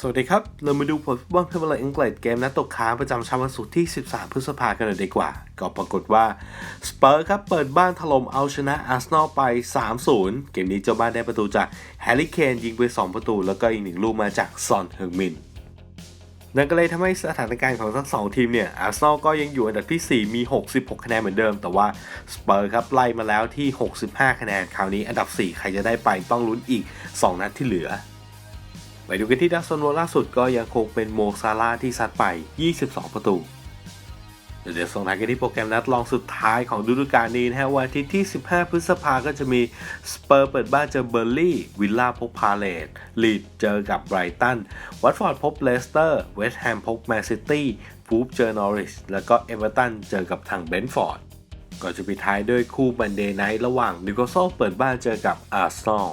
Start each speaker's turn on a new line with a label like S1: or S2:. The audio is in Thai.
S1: สวัสดีครับ เรามาดูผลฟุตบอลพรีเมียร์ลีกอังกฤษเกมนัดตกค้างประจำเช้าวันศุกร์ที่ 13 พฤษภาคมกันเลยดีกว่า ก็ปรากฏว่า สเปอร์ครับ เปิดบ้านถล่มเอาชนะอาร์เซนอลไป 3-0 เกมนี้เจ้าบ้านได้ประตูจากแฮร์รี่เคนยิงไป 2 ประตู แล้วก็อีกหนึ่งลูกมาจากซอนเฮิงมินนั่นก็เลยทำให้สถานการณ์ของทั้งสองทีมเนี่ยอาร์เซนอลก็ยังอยู่อันดับที่ 4 มี 66 คะแนนเหมือนเดิม แต่ว่าสเปอร์ครับไล่มาแล้วที่ 65 คะแนน คราวนี้อันดับ 4 ใครจะได้ไปต้องลุ้นอีก 2 นัดที่เหลือ ไปดูกันที่ดักซอนโวล่าสุดก็ยังคงเป็นโมซาลาที่ซัดไป 22 ประตู เดี๋ยวส่งท้ายกันที่โปรแกรมนัดรองสุดท้ายของฤดูกาลนี้นะฮะวันอาทิตย์ที่ 15 พฤษภาก็จะมีสเปอร์เปิดบ้านเจอเบอร์ลี่วิลล่าพบพาเลตลีดเจอกับไบรตันวัตฟอร์ดพบเลสเตอร์เวสต์แฮมพบแมนซิตี้ฟูฟเจอนอริชแล้วก็เอเวอร์ตันเจอกับทางเบนฟอร์ดก่อนจะปิดท้ายด้วยคู่บันเดย์ไนท์ระหว่างนิโคโซเปิดบ้านเจอกับอาร์เซนอล